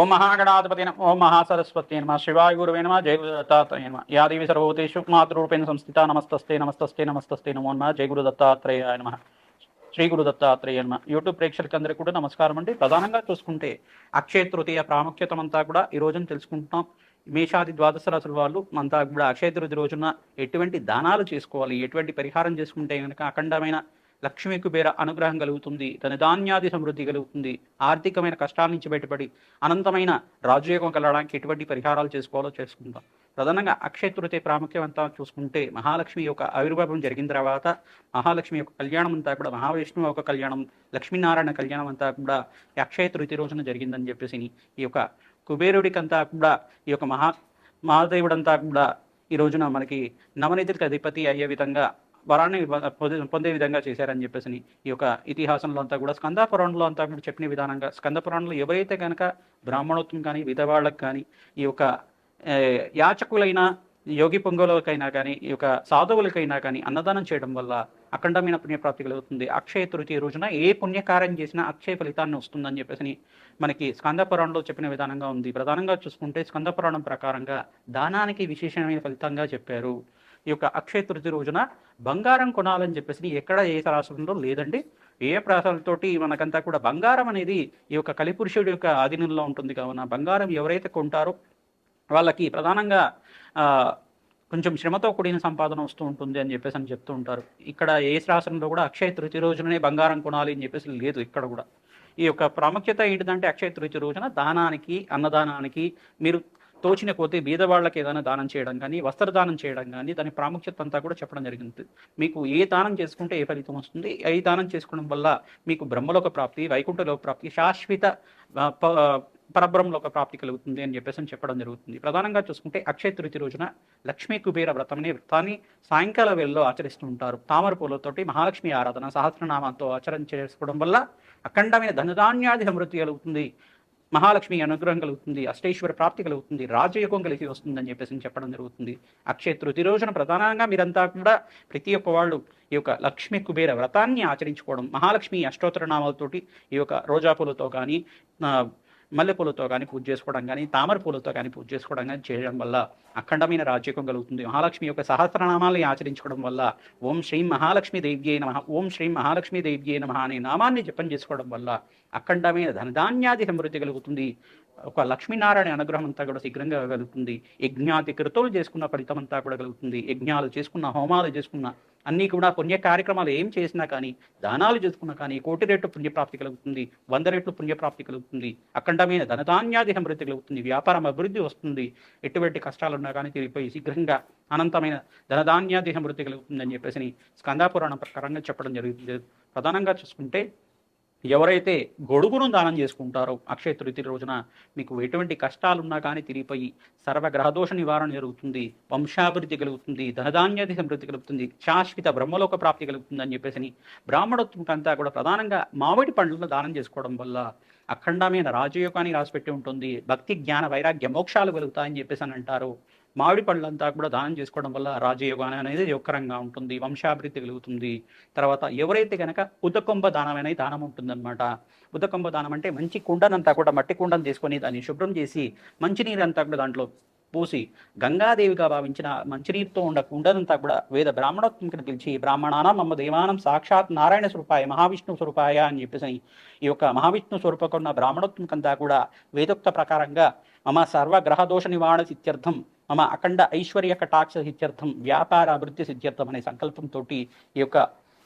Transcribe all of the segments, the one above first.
ఓం మహాగణాధిపతి నమ ఓం మహాసరస్వతి నమ. శివాయ గురువే నమ జయ గురు దత్తాత్రేయ నమ యాదేవి సర్వభూతేషు మాతృరూపేణ సంస్థిత నమస్తస్తే నమస్తస్తే నమస్తస్తే నమో నమ. జయ గురు దత్తాత్రేయ నమ. శ్రీ గురు దత్తాత్రేయ నమ. యూట్యూబ్ ప్రేక్షకులందరికీ కూడా నమస్కారం అండి. ప్రధానంగా చూసుకుంటే అక్షయ తృతీయ ప్రాముఖ్యత అంతా కూడా ఈ రోజున తెలుసుకుంటున్నాం. మేషాది ద్వాదశ రాసుల వాళ్ళు అంతా కూడా అక్షయ తృతీయ రోజున ఎటువంటి దానాలు చేసుకోవాలి ఎటువంటి పరిహారం చేసుకుంటే కనుక అఖండమైన లక్ష్మీ కుబేర అనుగ్రహం కలుగుతుంది. తన ధాన్యాది సమృద్ధి కలుగుతుంది. ఆర్థికమైన కష్టాల నుంచి బయటపడి అనంతమైన రాజయోగం కలగడానికి ఎటువంటి పరిహారాలు చేసుకోవాలో చేసుకుందాం. ప్రధానంగా అక్షయ తృతీయ ప్రాముఖ్యం అంతా చూసుకుంటే మహాలక్ష్మి యొక్క ఆవిర్భావం జరిగిన తర్వాత మహాలక్ష్మి యొక్క కళ్యాణం అంతా కూడా మహావిష్ణువు యొక్క కళ్యాణం లక్ష్మీనారాయణ కళ్యాణం అంతా కూడా అక్షయ తృతీయ రోజున జరిగిందని చెప్పేసి ఈ యొక్క కుబేరుడికంతా కూడా ఈ యొక్క మహా మహాదేవుడంతా కూడా ఈ రోజున మనకి నవనిధికి అధిపతి అయ్యే విధంగా వరాన్ని పొందే- విధంగా చేశారని చెప్పేసి ఈ యొక్క ఇతిహాసంలో అంతా కూడా స్కంద పురాణంలో అంతా కూడా చెప్పిన విధానంగా స్కంద పురాణంలో ఎవరైతే కనుక బ్రాహ్మణోత్వం కానీ విధవాళ్ళకి కానీ ఈ యొక్క యాచకులైన యోగి పొంగోలకైనా కానీ ఈ యొక్క సాధువులకైనా కానీ అన్నదానం చేయడం వల్ల అఖండమైన పుణ్యప్రాప్తి కలుగుతుంది. అక్షయ తృతీయ రోజున ఏ పుణ్యకార్యం చేసినా అక్షయ ఫలితాన్ని వస్తుందని చెప్పేసి మనకి స్కందపురాణంలో చెప్పిన విధానంగా ఉంది. ప్రధానంగా చూసుకుంటే స్కందపురాణం ప్రకారంగా దానానికి విశేషమైన ఫలితంగా చెప్పారు. ఈ యొక్క అక్షయ తృతి రోజున బంగారం కొనాలని చెప్పేసి ఎక్కడ ఏ రాష్ట్రంలో లేదండి. ఏ ప్రాసాలతోటి మనకంతా కూడా బంగారం అనేది ఈ యొక్క కలిపురుషుడి యొక్క ఆధీనంలో ఉంటుంది. కావున బంగారం ఎవరైతే కొంటారో వాళ్ళకి ప్రధానంగా కొంచెం శ్రమతో కూడిన సంపాదన వస్తూ ఉంటుంది అని చెప్పేసి అని చెప్తూ ఉంటారు. ఇక్కడ ఏ శాసనంలో కూడా అక్షయ తృతి రోజుననే బంగారం కొనాలి అని చెప్పేసి లేదు ఇక్కడ కూడా. ఈ యొక్క ప్రాముఖ్యత ఏంటిదంటే అక్షయ తృతి రోజున దానానికి అన్నదానానికి మీరు తోచిన కొద్దీ బీదవాళ్ళకి ఏదైనా దానం చేయడం కానీ వస్త్రదానం చేయడం కానీ దాని ప్రాముఖ్యత అంతా కూడా చెప్పడం జరిగింది. మీకు ఏ దానం చేసుకుంటే ఏ ఫలితం వస్తుంది? ఏ దానం చేసుకోవడం వల్ల మీకు బ్రహ్మలోక ప్రాప్తి వైకుంఠలోక ప్రాప్తి శాశ్వత ఆ, ప- పరబ్రహ్మలోక ప్రాప్తి కలుగుతుంది అని చెప్పేసి చెప్పడం జరుగుతుంది. ప్రధానంగా చూసుకుంటే అక్షయ తృతి రోజున లక్ష్మీ కుబేర వ్రతం అనే వ్రతాన్ని సాయంకాల వేళలో ఆచరిస్తూ ఉంటారు. తామర పూలతోటి మహాలక్ష్మి ఆరాధన సహస్రనామంతో ఆచరణ చేసుకోవడం వల్ల అఖండమైన ధనధాన్యాది సమృద్ధి కలుగుతుంది. మహాలక్ష్మి అనుగ్రహం కలుగుతుంది అష్టేశ్వర ప్రాప్తి కలుగుతుంది రాజయోగం కలిసి వస్తుందని చెప్పేసి చెప్పడం జరుగుతుంది. అక్షయ తృతీయ రోజున ప్రధానంగా మీరంతా కూడా ప్రతి ఒక్క వాళ్ళు ఈ యొక్క లక్ష్మి కుబేర వ్రతాన్ని ఆచరించుకోవడం మహాలక్ష్మి అష్టోత్తర నామాలతోటి ఈ యొక్క రోజా పూలతో కానీ మల్లెపూలతో కానీ పూజ చేసుకోవడం కానీ తామర పూలతో కానీ పూజ చేసుకోవడం కానీ చేయడం వల్ల అఖండమైన రాజ్యకం కలుగుతుంది. మహాలక్ష్మి యొక్క సహస్రనామాలని ఆచరించుకోవడం వల్ల ఓం శ్రీం మహాలక్ష్మి దేవ్యే నమ ఓం శ్రీం మహాలక్ష్మి దేవ్యే నమ అనే నామాన్ని జపం చేసుకోవడం వల్ల అఖండమైన ధనధాన్యాది సమృద్ధి కలుగుతుంది. ఒక లక్ష్మీనారాయణ అనుగ్రహం అంతా కూడా శీఘ్రంగా కలుగుతుంది. యజ్ఞాతి కృతులు చేసుకున్న ఫలితం అంతా కూడా కలుగుతుంది. యజ్ఞాలు చేసుకున్న హోమాలు చేసుకున్న అన్నీ కూడా పుణ్య కార్యక్రమాలు ఏం చేసినా కానీ దానాలు చేసుకున్నా కానీ కోటి రెట్లు పుణ్యప్రాప్తి కలుగుతుంది. వంద రెట్లు పుణ్యప్రాప్తి కలుగుతుంది. అఖండమైన ధనధాన్యాది సమృద్ధి కలుగుతుంది. వ్యాపారం అభివృద్ధి వస్తుంది. ఎటువంటి కష్టాలు ఉన్నా కానీ తిరిగిపోయి శీఘ్రంగా అనంతమైన ధనధాన్యాది సమృద్ధి కలుగుతుంది అని చెప్పేసి స్కందాపురాణం ప్రకారంగా చెప్పడం జరుగుతుంది. ప్రధానంగా చూసుకుంటే ఎవరైతే గొడుగును దానం చేసుకుంటారో అక్షయ తృతీయ రోజున మీకు ఎటువంటి కష్టాలున్నా కానీ తిరిగిపోయి సర్వ గ్రహదోష నివారణ జరుగుతుంది వంశాభివృద్ధి కలుగుతుంది ధనధాన్యాది సమృద్ధి కలుగుతుంది శాశ్వత బ్రహ్మలోక ప్రాప్తి కలుగుతుంది అని చెప్పేసి బ్రాహ్మణోత్వంకంతా కూడా ప్రధానంగా మామిడి పండ్లను దానం చేసుకోవడం వల్ల అఖండమైన రాజయోగాన్ని రాసిపెట్టి ఉంటుంది. భక్తి జ్ఞాన వైరాగ్య మోక్షాలు కలుగుతాయని చెప్పేసి అని అంటారు. మామిడి పళ్ళంతా కూడా దానం చేసుకోవడం వల్ల రాజయోగాన్ని అనేది యొక్కరంగా ఉంటుంది. వంశాభివృద్ధి కలుగుతుంది. తర్వాత ఎవరైతే కనుక ఉదకొంబ దానం అనేది దానం ఉంటుందన్నమాట. ఉదకొంబ దానం అంటే మంచి కుండనంతా కూడా మట్టి కుండను తీసుకొని దాన్ని శుభ్రం చేసి మంచినీరు అంతా కూడా దాంట్లో పోసి గంగాదేవిగా భావించిన మంచినీరుతో ఉన్న కూడా వేద బ్రాహ్మణోత్మకను పిలిచి బ్రాహ్మణానం మమ్మ దేవానం సాక్షాత్ నారాయణ స్వరూపాయ మహావిష్ణు స్వరూపాయ అని చెప్పేసి ఈ యొక్క మహావిష్ణు స్వరూపకున్న బ్రాహ్మణోత్మకంతా కూడా వేదోక్త ప్రకారంగా మమ సర్వ గ్రహదోష నివారణ సిత్యర్థం మమ అఖండ ఐశ్వర్య కటాక్ష సిత్యర్థం వ్యాపార అభివృద్ధి సిద్ధ్యర్థం అనే సంకల్పంతో ఈ యొక్క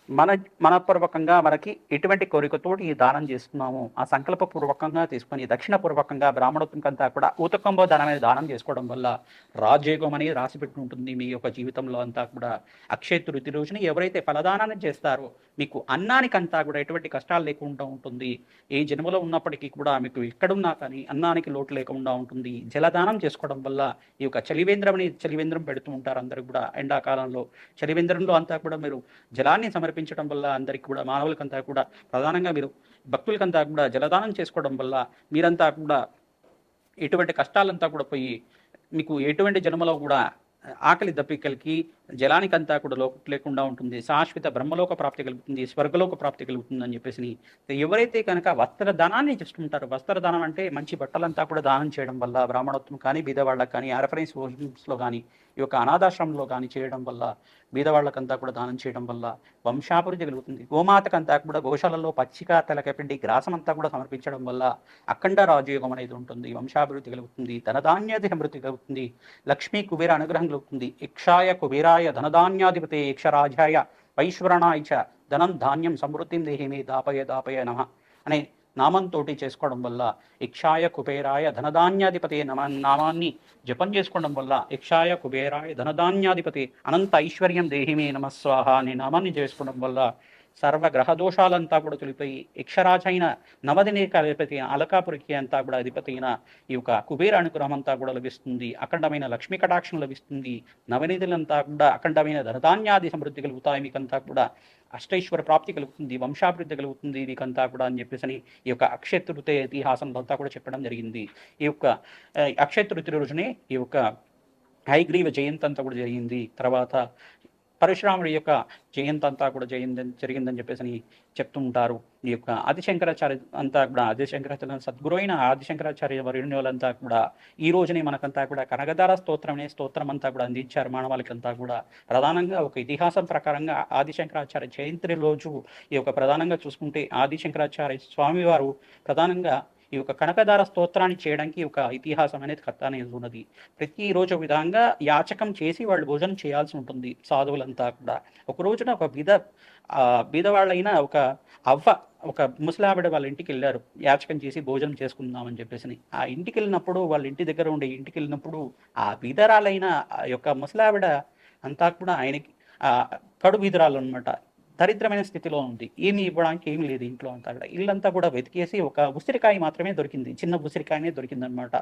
మన మనపూర్వకంగా మనకి ఎటువంటి కోరికతోటి ఈ దానం చేస్తున్నాము? ఆ సంకల్పపూర్వకంగా తీసుకొని దక్షిణపూర్వకంగా బ్రాహ్మణోత్మకంతా కూడా ఊతకంబో దానం అనేది దానం చేసుకోవడం వల్ల రాజయోగం అనేది రాసిపెట్టి ఉంటుంది మీ యొక్క జీవితంలో అంతా కూడా. అక్షయ తృతి రోజున ఎవరైతే ఫలదానాన్ని చేస్తారో మీకు అన్నానికంతా కూడా ఎటువంటి కష్టాలు లేకుండా ఉంటుంది. ఏ జన్మలో ఉన్నప్పటికీ కూడా మీకు ఎక్కడున్నా కానీ అన్నానికి లోటు లేకుండా ఉంటుంది. జలదానం చేసుకోవడం వల్ల ఈ యొక్క చలివేంద్రం అనేది చలివేంద్రం పెడుతూ ఉంటారు అందరూ కూడా. ఎండాకాలంలో చలివేంద్రంలో అంతా కూడా మీరు జలాన్ని సమర్పించడం వల్ల అందరికి కూడా మానవులకంతా కూడా ప్రధానంగా మీరు భక్తులకంతా కూడా జలదానం చేసుకోవడం వల్ల మీరంతా కూడా ఎటువంటి కష్టాలంతా కూడా పోయి మీకు ఎటువంటి జన్మలో కూడా ఆకలి దప్పికలకి జలానికంతా కూడా లోక లేకుండా ఉంటుంది. శాశ్వత బ్రహ్మలోక ప్రాప్తి కలుగుతుంది స్వర్గలోక ప్రాప్తి కలుగుతుంది అని చెప్పేసి ఎవరైతే కనుక వస్త్రదానాన్ని వస్త్ర వస్త్రదానం అంటే మంచి బట్టలంతా కూడా దానం చేయడం వల్ల బ్రాహ్మణత్వం కానీ బీదవాళ్ళకి కానీ రెఫరెన్స్ హోమ్స్లో కానీ ఈ యొక్క అనాథాశ్రమంలో కానీ చేయడం వల్ల బీదవాళ్ళకంతా కూడా దానం చేయడం వల్ల వంశాభివృద్ధి కలుగుతుంది. గోమాతకంతా కూడా గోశాలలో పచ్చిక తలకపిండి గ్రాసమంతా కూడా సమర్పించడం వల్ల అఖండ రాజయోగం అనేది ఉంటుంది. వంశాభివృద్ధి కలుగుతుంది ధనధాన్యాది సమృద్ధి కలుగుతుంది లక్ష్మీ కుబేర అనుగ్రహం కలుగుతుంది ఇక్షాయ కుబేరా కుబేరాయ ధనధాన్యాధిపతే యక్షరాజాయ వైశ్వరణాయ చ ధనం ధాన్యం సమృద్ధిం దేహిమే దాపయ దాపయ నమ అనే నామంతో చేసుకోవడం వల్ల ఇక్షాయ కుబేరాయ ధనధాన్యాధిపతి నమ నామాన్ని జపం చేసుకోవడం వల్ల ఇక్షాయ కుబేరాయ ధనధాన్యాధిపతి అనంత ఐశ్వర్యం దేహిమే నమస్వాహ అనే నామాన్ని చేసుకోవడం వల్ల సర్వ గ్రహ దోషాలంతా కూడా తొలిపోయి యక్షరాజైన నవదినేక అధిపతి అలకాపురికి అంతా కూడా అధిపతి అయిన ఈ యొక్క కుబేర అనుగ్రహం అంతా కూడా లభిస్తుంది. అఖండమైన లక్ష్మీ కటాక్షం లభిస్తుంది. నవనిధులంతా కూడా అఖండమైన ధనధాన్యాది సమృద్ధి కలుగుతాయి. మీకంతా కూడా అష్టైశ్వర ప్రాప్తి కలుగుతుంది. వంశాభివృద్ధి కలుగుతుంది. మీకంతా కూడా అని చెప్పేసి ఈ యొక్క అక్షయతృతీయ ఇతిహాసంలో అంతా కూడా చెప్పడం జరిగింది. ఈ యొక్క అక్షయతృతి అక్షయ రోజునే ఈ యొక్క హైగ్రీవ జయంతి అంతా కూడా జరిగింది. తర్వాత పరశురాముడి యొక్క జయంతి అంతా కూడా జయిందని జరిగిందని చెప్పేసి చెప్తుంటారు. ఈ యొక్క ఆదిశంకరాచార్య అంతా కూడా ఆదిశంకరాచార్య సద్గురు అయిన ఆదిశంకరాచార్య వర్యుణ్యులంతా కూడా ఈ రోజునే మనకంతా కూడా కనగధార స్తోత్రం అనే స్తోత్రం అంతా కూడా అందించారు మానవాళికంతా కూడా. ప్రధానంగా ఒక ఇతిహాసం ప్రకారంగా ఆదిశంకరాచార్య జయంతి రోజు ఈ యొక్క ప్రధానంగా చూసుకుంటే ఆదిశంకరాచార్య స్వామివారు ప్రధానంగా ఈ యొక్క కనకదార స్తోత్రాన్ని చేయడానికి ఒక ఇతిహాసం అనేది కథ అనేది ఉన్నది ప్రతిరోజు ఒక విధంగా యాచకం చేసి వాళ్ళు భోజనం చేయాల్సి ఉంటుంది సాధువులంతా కూడా. ఒక రోజున ఒక బీద ఆ బీదవాళ్ళైన ఒక అవ్వ ఒక ముసలావిడ వాళ్ళ ఇంటికి వెళ్ళారు. యాచకం చేసి భోజనం చేసుకుందామని చెప్పేసి. ఆ ఇంటికి వెళ్ళినప్పుడు వాళ్ళ ఇంటి దగ్గర ఉండే ఇంటికి వెళ్ళినప్పుడు ఆ బీదరాలైన ఆ యొక్క ముసలావిడ అంతా కూడా ఆయనకి కడు బీదరాలు అనమాట దరిద్రమైన స్థితిలో ఉంది. ఏమి ఇవ్వడానికి ఏమి లేదు ఇంట్లో అంతా కూడా. ఇల్లంతా కూడా వెతికేసి ఒక ఉసిరికాయ మాత్రమే దొరికింది. చిన్న ఉసిరికాయనే దొరికిందనమాట.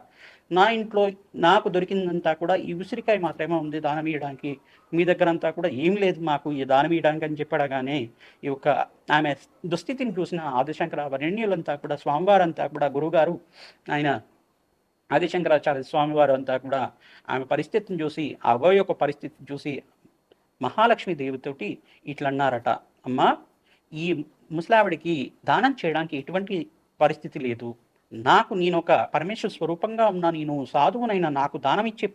నా ఇంట్లో నాకు దొరికిందంతా కూడా ఈ ఉసిరికాయ మాత్రమే ఉంది దానం ఇవ్వడానికి మీ దగ్గర అంతా కూడా ఏం లేదు మాకు ఈ దానం ఇవ్వడానికి అని చెప్పడగానే ఈ యొక్క ఆమె దుస్థితిని చూసిన ఆదిశంకర వరణ్యులంతా కూడా స్వామివారంతా కూడా గురుగారు ఆయన ఆదిశంకరాచార్య స్వామివారు అంతా కూడా ఆమె పరిస్థితిని చూసి ఆ అవ్వ యొక్క పరిస్థితిని చూసి మహాలక్ష్మి దేవితోటి ఇట్లన్నారట. అమ్మా ఈ ముసలావిడికి దానం చేయడానికి ఎటువంటి పరిస్థితి లేదు. నాకు నేను ఒక పరమేశ్వర స్వరూపంగా ఉన్న నేను సాధువునైనా నాకు దానం ఇచ్చే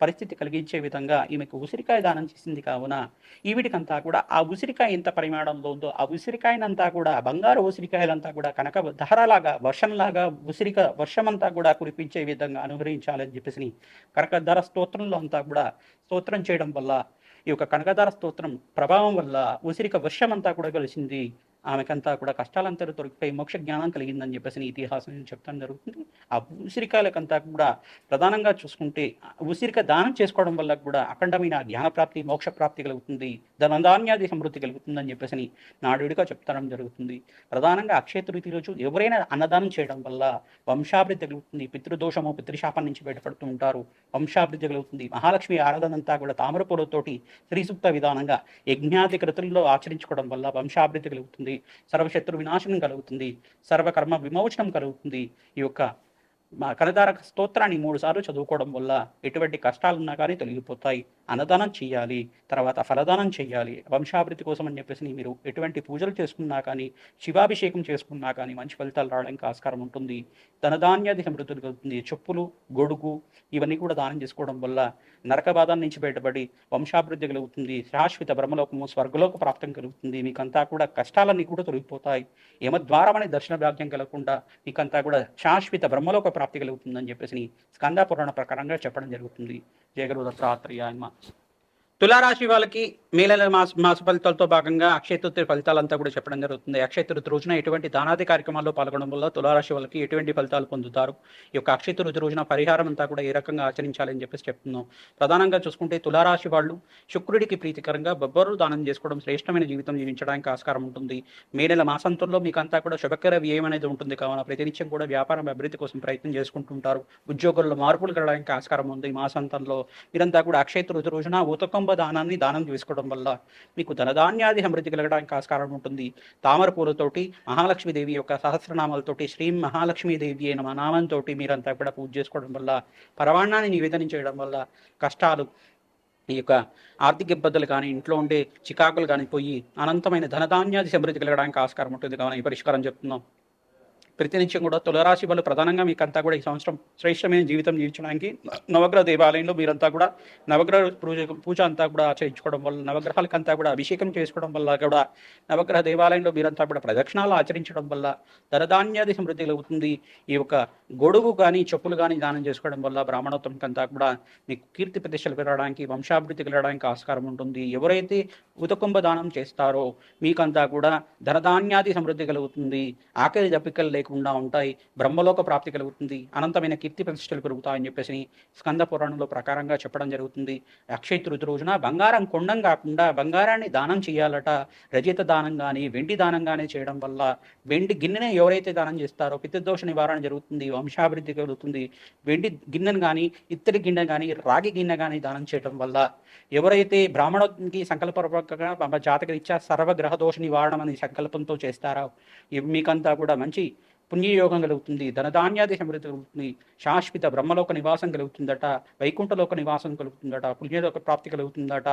పరిస్థితి కలిగించే విధంగా ఈమెకు ఉసిరికాయ దానం చేసింది కావున ఈవిడికంతా కూడా ఆ ఉసిరికాయ ఎంత పరిమాణంలో ఉందో ఆ ఉసిరికాయనంతా కూడా బంగారు ఉసిరికాయలంతా కూడా కనక ధరలాగా వర్షంలాగా ఉసిరిక వర్షమంతా కూడా కురిపించే విధంగా అనుగ్రహించాలని చెప్పేసి కనకధర స్తోత్రంలో అంతా కూడా స్తోత్రం చేయడం వల్ల ఈ యొక్క కనకదార స్తోత్రం ప్రభావం వల్ల ఉసిరిక వర్షం అంతా కూడా కలిసింది ఆమెకంతా కూడా కష్టాలంతా దొరికిపోయి మోక్ష జ్ఞానం కలిగిందని చెప్పేసి ఇతిహాసం చెప్తాను జరుగుతుంది. ఆ ఉసిరికాయలకంతా కూడా ప్రధానంగా చూసుకుంటే ఉసిరిక దానం చేసుకోవడం వల్ల కూడా అఖండమైన జ్ఞాన ప్రాప్తి మోక్ష ప్రాప్తి కలుగుతుంది. ధనధాన్యాది సమృద్ధి కలుగుతుందని చెప్పేసి నాడుడిగా చెప్తాడం జరుగుతుంది. ప్రధానంగా అక్షయ తృతీయ రోజు ఎవరైనా అన్నదానం చేయడం వల్ల వంశాభివృద్ధి కలుగుతుంది. పితృదోషము పితృశాపం నుంచి బయటపడుతూ ఉంటారు. వంశాభివృద్ధి కలుగుతుంది. మహాలక్ష్మి ఆరాధన అంతా కూడా తామరపూలతోటి శ్రీసూక్త విధానంగా యజ్ఞాది కృతుల్లో ఆచరించుకోవడం వల్ల వంశాభివృద్ధి కలుగుతుంది. సర్వశత్రు వినాశనం కలుగుతుంది. సర్వకర్మ విమోచనం కలుగుతుంది. ఈ యొక్క మా కనదారక స్తోత్రాన్ని మూడు సార్లు చదువుకోవడం వల్ల ఎటువంటి కష్టాలున్నా కానీ తొలగిపోతాయి. అన్నదానం చేయాలి తర్వాత ఫలదానం చేయాలి వంశాభివృద్ధి కోసం అని చెప్పేసి మీరు ఎటువంటి పూజలు చేసుకున్నా కానీ శివాభిషేకం చేసుకున్నా కానీ మంచి ఫలితాలు రావడానికి ఆస్కారం ఉంటుంది. ధనధాన్యాది సమృద్ధులు కలుగుతుంది. చెప్పులు గొడుగు ఇవన్నీ కూడా దానం చేసుకోవడం వల్ల నరక బాధల నుంచి బయటపడి వంశాభివృద్ధి కలుగుతుంది. శాశ్వత బ్రహ్మలోకము స్వర్గలోక ప్రాప్తం కలుగుతుంది. మీకంతా కూడా కష్టాలన్నీ కూడా తొలగిపోతాయి. యమద్వారమనే దర్శన భాగ్యం కలగకుండా మీకంతా కూడా శాశ్వత బ్రహ్మలోక ప్రాప్తి కలుగుతుందని చెప్పేసి స్కంద పురాణ ప్రకారంగా చెప్పడం జరుగుతుంది. జయగురు దత్తాత్రేయ అన్మ తులారాశి వాళ్ళకి మేల మాస మాస ఫలితాలతో భాగంగా అక్షయ తృతీయ ఫలితాలంతా కూడా చెప్పడం జరుగుతుంది. అక్షయ తృతీయ రోజున ఎటువంటి దానాది కార్యక్రమాల్లో పాల్గొనడం వల్ల తులారాశి వాళ్ళకి ఎటువంటి ఫలితాలు పొందుతారు? ఈ యొక్క అక్షయ తృతీయ రోజున పరిహారం అంతా కూడా ఏ రకంగా ఆచరించాలని చెప్పేసి చెప్తున్నాం. ప్రధానంగా చూసుకుంటే తులారాశి వాళ్ళు శుక్రుడికి ప్రీతికరంగా బొబ్బరు దానం చేసుకోవడం శ్రేష్టమైన జీవితం జీవించడానికి ఆస్కారం ఉంటుంది. మే నెల మాసంతంలో మీకు అంతా కూడా శుభకర వ్యయం అనేది ఉంటుంది. కావున ప్రతినిత్యం కూడా వ్యాపారం అభివృద్ధి కోసం ప్రయత్నం చేసుకుంటుంటారు. ఉద్యోగుల్లో మార్పులు కలడానికి ఆస్కారం ఉంది. మాసంతంలో మాసాంతంలో మీరంతా కూడా అక్షయ తృతీయ రోజున ఊతకంబ దానాన్ని దానం చేసుకోవడం వల్ల మీకు ధనధాన్యాది సమృద్ధి కలగడానికి ఆస్కారం ఉంటుంది. తామర పూలతోటి మహాలక్ష్మీదేవి యొక్క సహస్రనామాలతోటి శ్రీ మహాలక్ష్మీదేవి అయిన నామంతో మీరంతా కూడా పూజ చేసుకోవడం వల్ల పరవాణాన్ని నివేదన చేయడం వల్ల కష్టాలు ఈ యొక్క ఆర్థిక ఇబ్బందులు కానీ ఇంట్లో ఉండే చికాకులు కానీ పోయి అనంతమైన ధనధాన్యాది సమృద్ధి కలగడానికి ఆస్కారం ఉంటుంది. కావున ఈ పరిష్కారం చెప్తున్నాం. ప్రతినిత్యం కూడా తులరాశి వాళ్ళు ప్రధానంగా మీకంతా కూడా ఈ సంవత్సరం శ్రేష్టమైన జీవితం జీవించడానికి నవగ్రహ దేవాలయంలో మీరంతా కూడా నవగ్రహ పూజ పూజ అంతా కూడా ఆచరించుకోవడం వల్ల నవగ్రహాలకంతా కూడా అభిషేకం చేసుకోవడం వల్ల కూడా నవగ్రహ దేవాలయంలో మీరంతా కూడా ప్రదక్షిణాలు ఆచరించడం వల్ల ధనధాన్యాది సమృద్ధి కలుగుతుంది ఈ యొక్క గొడుగు కానీ చెప్పులు కానీ దానం చేసుకోవడం వల్ల బ్రాహ్మణోత్తంకంతా కూడా మీకు కీర్తి ప్రతిష్టలు పెరగడానికి వంశాభివృద్ధి కలగడానికి ఆస్కారం ఉంటుంది. ఎవరైతే ఉతకుంభ దానం చేస్తారో మీకంతా కూడా ధనధాన్యాది సమృద్ధి కలుగుతుంది. ఆకలి దప్పికలు లేకుండా ఉంటాయి. బ్రహ్మలోక ప్రాప్తి కలుగుతుంది. అనంతమైన కీర్తి ప్రతిష్టలు పెరుగుతాయని చెప్పేసి స్కంద పురాణంలో ప్రకారంగా చెప్పడం జరుగుతుంది. అక్షయ తృతి రోజున బంగారం కొండం కాకుండా బంగారాన్ని దానం చేయాలట. రజత దానం కానీ వెండి దానం కానీ చేయడం వల్ల వెండి గిన్నెని ఎవరైతే దానం చేస్తారో పితృదోష నివారణ జరుగుతుంది వంశాభివృద్ధి కలుగుతుంది. వెండి గిన్నెను కానీ ఇత్తడి గిన్నె కానీ రాగి గిన్నె కానీ దానం చేయడం వల్ల ఎవరైతే బ్రాహ్మణునికి సంకల్పపూర్వకంగా జాతకరీత్యా సర్వగ్రహ దోష నివారణం అనే సంకల్పంతో చేస్తారో మీకంతా కూడా మంచి పుణ్యయోగం కలుగుతుంది ధనధాన్యాది సమృద్ధి కలుగుతుంది శాశ్వత బ్రహ్మలోక నివాసం కలుగుతుందట వైకుంఠలోక నివాసం కలుగుతుందట పుణ్యలోక ప్రాప్తి కలుగుతుందట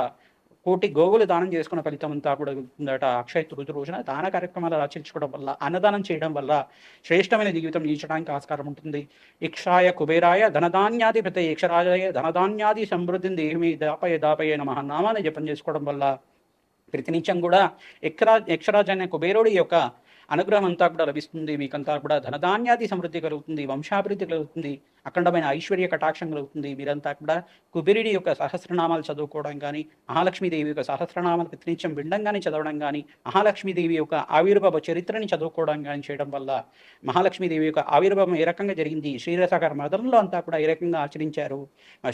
కోటి గోవులు దానం చేసుకున్న ఫలితం అంతా కూడా కలుగుతుందట అక్షయ తృతి రోజున దాన కార్యక్రమాలు ఆచరించుకోవడం వల్ల అన్నదానం చేయడం వల్ల శ్రేష్టమైన జీవితం జీవించడానికి ఆస్కారం ఉంటుంది. ఇక్షాయ కుబేరాయ ధనధాన్యాది ప్రతి ఇక్షరాజాయ ధనధాన్యాది సమృద్ధిని దేహమి దాపయ దాపయ నమ నామాన్ని జపం చేసుకోవడం వల్ల ప్రతినిత్యం కూడా యక్షరాజ్ యక్షరాజు అనే కుబేరుడి యొక్క అనుగ్రహం అంతా కూడా లభిస్తుంది. మీకంతా కూడా ధనధాన్యాది సమృద్ధి కలుగుతుంది వంశాభివృద్ధి కలుగుతుంది. అఖండమైన ఐశ్వర్య కటాక్షం కలుగుతుంది మీరంతా కూడా కుబేరుడి యొక్క సహస్రనామాలు చదువుకోవడం కానీ మహాలక్ష్మీదేవి యొక్క సహస్రనామాలు ప్రతినిత్యం విండంగానే చదవడం కానీ మహాలక్ష్మీదేవి యొక్క ఆవిర్భావ చరిత్రని చదువుకోవడం కానీ చేయడం వల్ల మహాలక్ష్మీదేవి యొక్క ఆవిర్భావం ఏ రకంగా జరిగింది? శ్రీరసాగర మదనంలో అంతా కూడా ఏ రకంగా ఆచరించారు?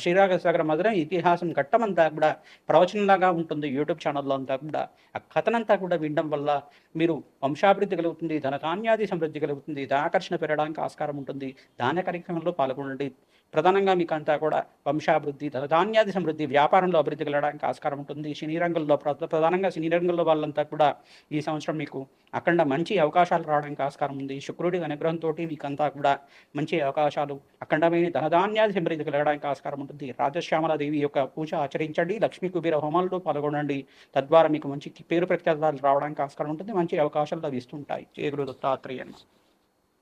శ్రీరాగసాగర మదనం ఇతిహాసం ఘట్టమంతా కూడా ప్రవచనంలాగా ఉంటుంది యూట్యూబ్ ఛానల్లో అంతా కూడా. ఆ కథనంతా కూడా వినడం వల్ల మీరు వంశాభివృద్ధి కలుగుతుంది ధనధాన్యాది సమృద్ధి కలుగుతుంది ధనాకర్షణ పెరగడానికి ఆస్కారం ఉంటుంది. దాన కార్యక్రమంలో పాల్గొనండి ప్రధానంగా మీకు అంతా కూడా వంశాభివృద్ధి ధాన్యాది సమృద్ధి వ్యాపారంలో అభివృద్ధి కలగడానికి ఆస్కారం ఉంటుంది. సినీ రంగంలో ప్రధానంగా సినీ రంగంలో వాళ్ళంతా కూడా ఈ సంవత్సరం మీకు అక్కడ మంచి అవకాశాలు రావడానికి ఆస్కారం ఉంది. శుక్రుడి అనుగ్రహంతో మీకు అంతా కూడా మంచి అవకాశాలు అఖండమైన ధనధాన్యాది సమృద్ధి కలగడానికి ఆస్కారం ఉంటుంది. రాజశ్యామల దేవి యొక్క పూజ ఆచరించండి. లక్ష్మీ కుబీర హోమాల్లో పాల్గొనండి. తద్వారా మీకు మంచి పేరు ప్రఖ్యాతాలు రావడానికి ఆస్కారం ఉంటుంది. మంచి అవకాశాలు లభిస్తుంటాయి. చేగులు దత్తాత్రేయన్.